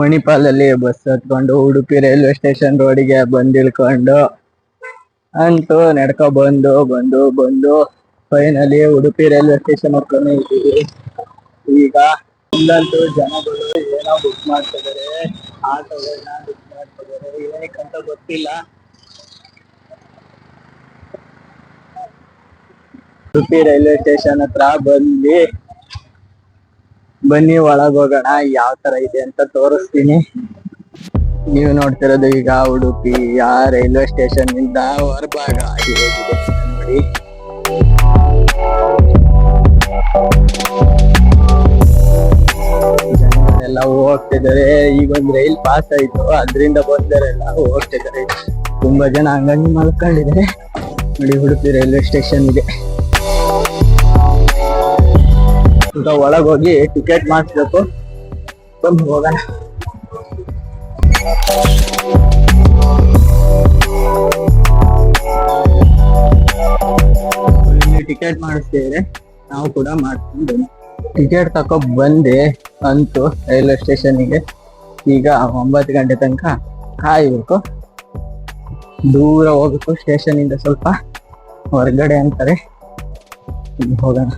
ಮಣಿಪಾಲಲ್ಲಿ bus ಹತ್ಕೊಂಡು Udupi railway station ರೋಡಿಗೆ ಬಂದ್ ಇಳ್ಕೊಂಡು ಅಂತೂ ನಡ್ಕೊ ಬಂದು ಬಂದು ಬಂದು ಫೈನಲಿ ಉಡುಪಿ ರೈಲ್ವೆ ಸ್ಟೇಷನ್ ಹತ್ರನೇ ಇದ್ದೀವಿ. ಈಗ ಇಲ್ಲಂತೂ ಜನಗಳು ಏನೋ ಬುಕ್ ಮಾಡ್ತಿದ್ದಾರೆ ಆಟೋಗಳನ್ನ ಬುಕ್ ಮಾಡ್ತಿದ್ದಾರೆ ಏನಕ್ಕಂತ ಗೊತ್ತಿಲ್ಲ. ಉಡುಪಿ ರೈಲ್ವೆ ಸ್ಟೇಷನ್ ಹತ್ರ ಬಂದ್ವಿ. ಬನ್ನಿ, ಒಳಗ್ ಹೋಗೋಣ, ಯಾವ ತರ ಇದೆ ಅಂತ ತೋರಿಸ್ತೀನಿ. ನೀವು ನೋಡ್ತಿರೋದು ಈಗ ಉಡುಪಿ, ಆ ರೈಲ್ವೆ ಸ್ಟೇಷನ್ ಇಂದ ಹೊರಭಾಗ ನೋಡಿ. ಜನರೆಲ್ಲ ಹೋಗ್ತಿದ್ದಾರೆ. ಈಗ ಒಂದ್ ರೈಲ್ ಪಾಸ್ ಆಯ್ತು. ಅದ್ರಿಂದ ಬಂದರೆಲ್ಲ ಹೋಗ್ತಿದ್ದಾರೆ. ತುಂಬಾ ಜನ ಹಂಗಂಗೆ ಮಲ್ಕೊಂಡಿದ್ದಾರೆ ನೋಡಿ, ಉಡುಪಿ ರೈಲ್ವೆ ಸ್ಟೇಷನ್ ಇದೆ ಒಳಗ್ ಹೋಗಿ ಟಿಕೆಟ್ ಮಾಡಿಸ್ಬೇಕು. ಬಂದು ಹೋಗೋಣ. ಟಿಕೆಟ್ ಮಾಡಿಸ್ತಿದ್ರೆ ನಾವು ಕೂಡ ಮಾಡ್ಕೊಂಡು ಟಿಕೆಟ್ ತಕೊ ಬಂದೆ ಅಂತು ರೈಲ್ವೆ ಸ್ಟೇಷನ್ಗೆ ಈಗ ಒಂಬತ್ತು ಗಂಟೆ ತನಕ ಕಾಯ್ಬೇಕು. ದೂರ ಹೋಗ್ಬೇಕು ಸ್ಟೇಷನ್ ಇಂದ ಸ್ವಲ್ಪ ಹೊರಗಡೆ ಅಂತಾರೆ. ಹೋಗೋಣ.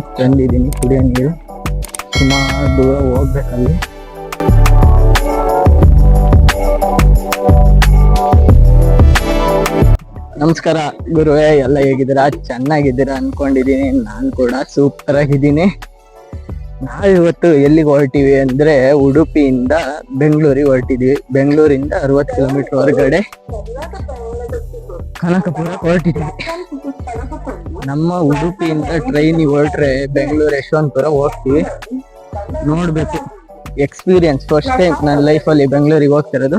ಹಾಸ್ಟೆಲಿದ್ದೀನಿ ತಂದಿದ್ದೀನಿ, ಕುಡಿಯೋ ನೀರು. ಸುಮಾರು ದೂರ ಹೋಗ್ಬೇಕಲ್ಲಿ. ನಮಸ್ಕಾರ ಗುರುವೇ, ಎಲ್ಲ ಹೇಗಿದ್ದೀರಾ? ಚೆನ್ನಾಗಿದ್ದೀರಾ ಅನ್ಕೊಂಡಿದ್ದೀನಿ. ನಾನು ಕೂಡ ಸೂಪರ್ ಆಗಿದ್ದೀನಿ. ನಾವಿವತ್ತು ಎಲ್ಲಿಗೆ ಹೊರಟಿವಿ ಅಂದ್ರೆ ಉಡುಪಿಯಿಂದ ಬೆಂಗಳೂರಿಗೆ ಹೊರಟಿದ್ವಿ. ಬೆಂಗಳೂರಿಂದ ಅರವತ್ತು ಕಿಲೋಮೀಟರ್ ಹೊರಗಡೆ ಕನಕಪುರ ಹೊರಟಿದ್ವಿ. ನಮ್ಮ ಉಡುಪಿಯಿಂದ ಟ್ರೈನ್ ಹೊರಟ್ರೆ ಬೆಂಗಳೂರು ಯಶವಂತಪುರ ಹೋಗ್ತೀವಿ. ನೋಡ್ಬೇಕು. ಎಕ್ಸ್ಪೀರಿಯನ್ಸ್ ಫಸ್ಟ್ ಟೈಮ್ ನನ್ನ ಲೈಫಲ್ಲಿ ಬೆಂಗಳೂರಿಗೆ ಹೋಗ್ತಿರೋದು.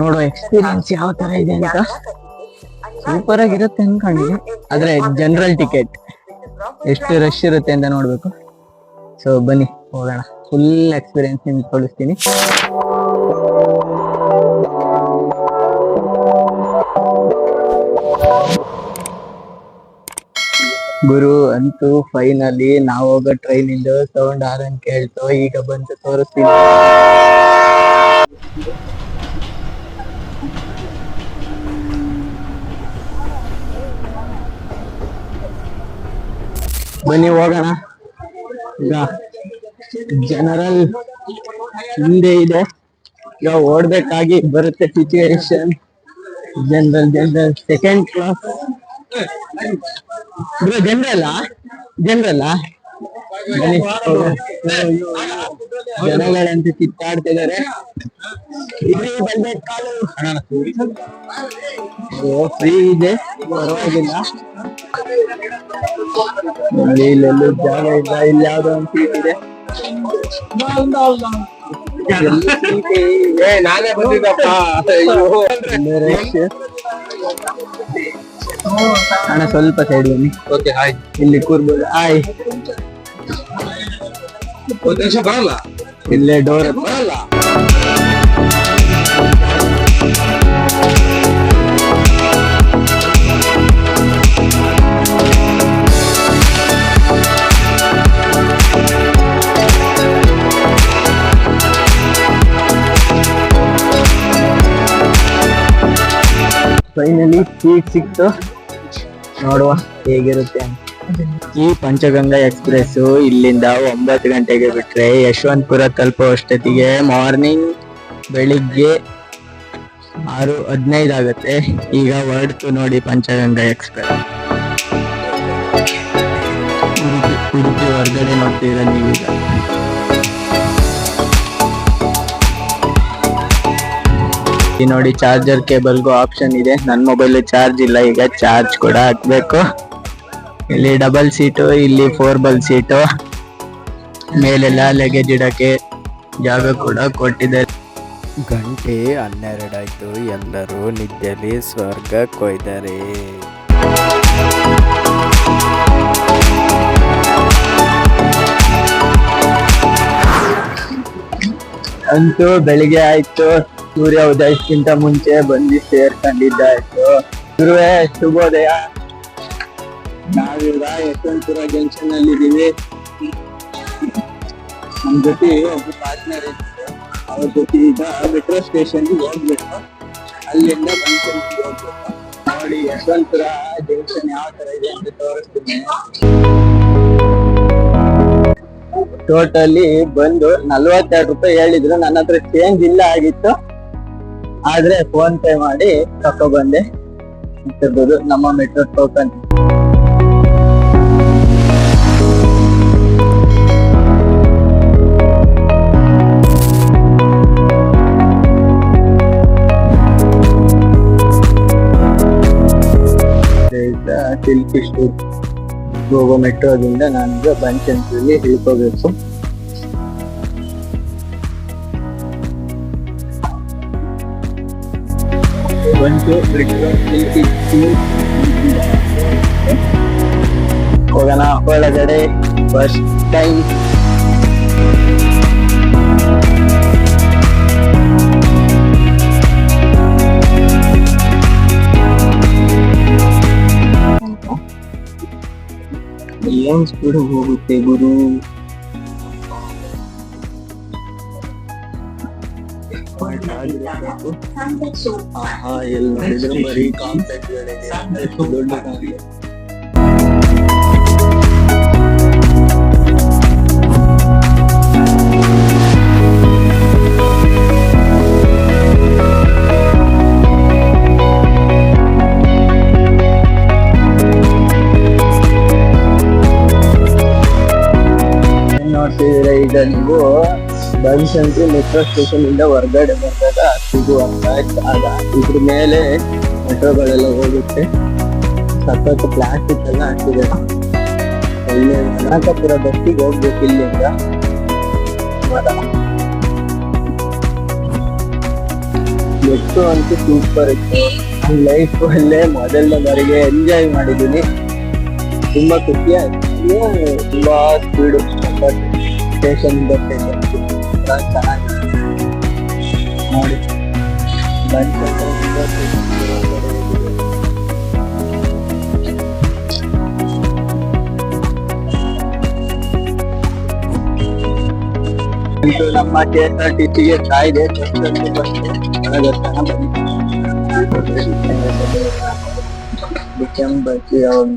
ನೋಡೋ ಎಕ್ಸ್ಪೀರಿಯನ್ಸ್ ಯಾವ ತರ ಇದೆ ಅಂತ. ಸೂಪರ್ ಆಗಿರುತ್ತೆ ಅನ್ಕೊಂಡಿದ್ದೆ ಆದ್ರೆ ಜನರಲ್ ಟಿಕೆಟ್ ಎಷ್ಟು ರಶ್ ಇರುತ್ತೆ ಅಂತ ನೋಡ್ಬೇಕು. ಸೊ ಬನ್ನಿ, ಹೋಗೋಣ. ಫುಲ್ ಎಕ್ಸ್ಪೀರಿಯನ್ಸ್ ನಿಮ್ಗೆ ತೋರಿಸ್ತೀನಿ. ಗುರು ಅಂತೂ ಫೈನಲಿ ನಾವು ಹೋಗೋ ಟ್ರೈನ್ ಇಂದ ಸೌಂಡ್ ಆದನ್ ಕೇಳ್ತೋ. ಈಗ ಬಂದು ತೋರಿಸ್ತೀನಿ. ಬನ್ನಿ ಹೋಗೋಣ. ಈಗ ಜನರಲ್ ಹಿಂದೆ ಇದೆ. ಈಗ ಓಡ್ಬೇಕಾಗಿ ಬರುತ್ತೆ situation general general second class bro ಜನರಲ್ಲ ಜನರಲ್ಲ ಜನಗಳಂತ ಕಿತ್ತಾಡ್ತಿದ್ದಾರೆ ಇಲ್ಲಿ ಬಂದೆ ಕಾಲು. ಫ್ರೀ ಇದೆ. ಪರವಾಗಿಲ್ಲ. ಇಲ್ಲಿ ಇಲ್ಲೆಲ್ಲೂ ಜಾಗ ಇಲ್ಲ ಇಲ್ಲಿ ಯಾವ್ದೋ ಒಂದು ಸೀಟ್ ಇದೆ? ನಾನೇ ಬಂದಿದ್ದಪ್ಪ. ಅಣ್ಣ ಸ್ವಲ್ಪ ಸೈಡ್ ಬನ್ನಿ. ಓಕೆ ಹಾಯ್ ಇಲ್ಲಿ ಕೂರ್ಬೋದು. ಹಾಯ್ ಒಂದ್ ನಿಮಿಷ ಬರಲ್ಲ ಇಲ್ಲೇ ಡೋರ್ ಬರಲ್ಲ ಫೈನಲಿ ಸೀಟ್ ಸಿಕ್ತು. ನೋಡುವ ಹೇಗಿರುತ್ತೆ ಈ ಪಂಚಗಂಗಾ ಎಕ್ಸ್ಪ್ರೆಸ್ ಇಲ್ಲಿಂದ ಒಂಬತ್ತು ಗಂಟೆಗೆ ಬಿಟ್ರೆ ಯಶವಂತಪುರ ತಲುಪುವಷ್ಟೊತ್ತಿಗೆ ಮಾರ್ನಿಂಗ್ ಬೆಳಿಗ್ಗೆ ಆರು ಹದಿನೈದು ಆಗುತ್ತೆ. ಈಗ ಹೊರಡ್ತು ನೋಡಿ ಪಂಚಗಂಗಾ ಎಕ್ಸ್ಪ್ರೆಸ್. ಉಡುಪಿ ಹೊರಗಡೆ ನೋಡ್ತೀರಾ ನೀವೀಗ? ಈ ನೋಡಿ ಚಾರ್ಜರ್ ಕೇಬಲ್ಗೂ ಆಪ್ಷನ್ ಇದೆ. ನನ್ನ ಮೊಬೈಲ್ ಚಾರ್ಜ್ ಇಲ್ಲ ಈಗ ಚಾರ್ಜ್ ಕೂಡ ಹಾಕ್ಬೇಕು. ಇಲ್ಲಿ ಡಬಲ್ ಸೀಟು ಇಲ್ಲಿ ಫೋರ್ ಬಲ್ ಸೀಟು ಮೇಲೆಲ್ಲ ಲಗೇಜ್ ಇಡಕ್ಕೆ ಜಾಗ ಕೂಡ ಕೊಟ್ಟಿದ್ದಾರೆ ಗಂಟೆ ಹನ್ನೆರಡಾಯ್ತು ಎಲ್ಲರೂ ನಿದ್ದೆಯಲ್ಲಿ ಸ್ವರ್ಗ ಕೊಯ್ದರೆ. ಅಂತೂ ಬೆಳಿಗ್ಗೆ ಆಯ್ತು. ಸೂರ್ಯ ಉದಯಕ್ಕಿಂತ ಮುಂಚೆ ಬಂದು ಸೇರ್ಕೊಂಡಿದ್ದಾಯ್ತು. ಗುರುವೆ, ಶುಭೋದಯ. ನಾವೀಗ ಯಶವಂತಪುರ ಜಂಕ್ಷನ್ ಅಲ್ಲಿ ಇದೀವಿ. ನಮ್ ಜೊತೆ ಒಬ್ಬ ಪಾರ್ಟ್ನರ್ ಇತ್ತು ಅವ್ರ ಜೊತೆ ಈಗ ಮೆಟ್ರೋ ಸ್ಟೇಷನ್ ಹೋಗ್ಬೇಕು. ಅಲ್ಲಿಂದ ಬಂದ್ಕೊಂಡು ಹೋಗ್ಬೇಕು. ನೋಡಿ, ಯಶವಂತಪುರ ಜಂಕ್ಷನ್ ಯಾವ ತರ ಇದೆ ಅಂತ ತೋರಿಸ್ತೀನಿ. ಟೋಟಲಿ ಬಂದು ನಲ್ವತ್ತೆರಡು ರೂಪಾಯಿ ಹೇಳಿದ್ರು. ನನ್ನ ಹತ್ರ ಚೇಂಜ್ ಇಲ್ಲ ಆಗಿತ್ತು. ಆದ್ರೆ ಫೋನ್ ಪೇ ಮಾಡಿ ತಕೊ ಬಂದೆ. ಇರ್ಬೋದು ನಮ್ಮ ಮೆಟ್ರೋ ಟೋಕನ್ ಸಿಲ್ಕ್ ಸ್ಟೂರ್ ಹೋಗೋ ಮೆಟ್ರೋದಿಂದ ನನಗೆ ಬನ್ಶಂಕರಲ್ಲಿ ಇಳ್ಕೋಬೇಕು. ಬಂತು ಮೆಟ್ರೋ ಸಿಲ್ಕ್ ಸ್ಟೂರ್ ಹೋಗೋಣ ಒಳಗಡೆ ಫಸ್ಟ್ ಟೈಮ್ ಏನ್ ಸ್ಪೀಡ್ ಹೋಗುತ್ತೆ ಗುರು ಆಹಾ ಎಲ್ಲಿ ನೋಡಿದ್ರು ಬರೀ ಕಾಂಪ್ಲೆಕ್ಸ್ ಎಷ್ಟು ದೊಡ್ಡ ಕಾಂಪ್ಲೆಕ್ಸ್ ಏನ್ ನೋಡ್ತಿದ್ದೀರಾ ಈಗ ನೀವು ಬನಶಂಕರಿ ಮೆಟ್ರೋ ಸ್ಟೇಷನ್ ಇಂದ ಹೊರಗಡೆ ಬಂದಾಗ ಸಿಗುವಂತ ಆಗ ಇದ್ರ ಮೇಲೆ ಮೆಟ್ರೋಗಳೆಲ್ಲ ಹೋಗುತ್ತೆ. ಸಖತ್ ಪ್ಲಾಸ್ಟಿಕ್ ಎಲ್ಲ ಹಾಕಿದೆ ಒಳ್ಳೆ ಕನಕಪುರ ಬಸ್ಸಿಗೆ ಹೋಗ್ಬೇಕು ಇಲ್ಲಿಂದ. ಮೆಟ್ರೋ ಅಂತೂ ಸೂಪರ್ ಇತ್ತು. ಲೈಫ್ ಅಲ್ಲೇ ಮೊದಲನೇ ಬಾರಿಗೆ ಎಂಜಾಯ್ ಮಾಡಿದ್ದೀನಿ. ತುಂಬಾ ಖುಷಿ ಆಯ್ತು. ಏನು ತುಂಬಾ ಸ್ಪೀಡು ಸ್ಟೇಷನ್ ಬರ್ತಿದೆ ಚೆನ್ನಾಗಿದೆ ನೋಡಿ ಬನ್ಶಂಕರಿ metro station ಒಳಗಡೆ ಇದೆ. ಅಂತೂ ನಮ್ಮ ಕೆ ಎಸ್ ಆರ್ ಟಿ ಸಿಗೆ ಕಾಯ್ದೆ ಬಸ್ಸಲ್ಲಿ ಬಂದು ಒಳಗತ್ತನ ಬನ್ನಿ ಡಿಸೆಂಬರ್ ಯಾವಾಗ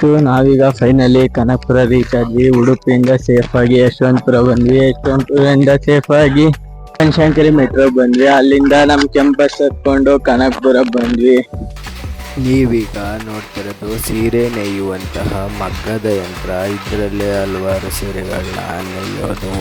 ಅಂತೂ ನಾವೀಗ ಫೈನಲಿ ಕನಕಪುರ ರೀಚ್ ಆದ್ವಿ ಉಡುಪಿಯಿಂದ ಸೇಫ್ ಆಗಿ ಯಶವಂತಪುರ ಬಂದ್ವಿ. ಯಶವಂತಪುರದಿಂದ ಸೇಫ್ ಆಗಿ ಬನಶಂಕರಿ ಮೆಟ್ರೋ ಬಂದ್ವಿ. ಅಲ್ಲಿಂದ ನಮ್ ಕೆಂಪಸ್ ಹತ್ಕೊಂಡು ಕನಕಪುರ ಬಂದ್ವಿ. ನೀವೀಗ ನೋಡ್ತಿರೋದು ಸೀರೆ ನೇಯುವಂತಹ ಮಗ್ಗದ ಯಂತ್ರ. ಇದರಲ್ಲೇ ಹಲವಾರು ಸೀರೆಗಳನ್ನ ನೇಯೋದು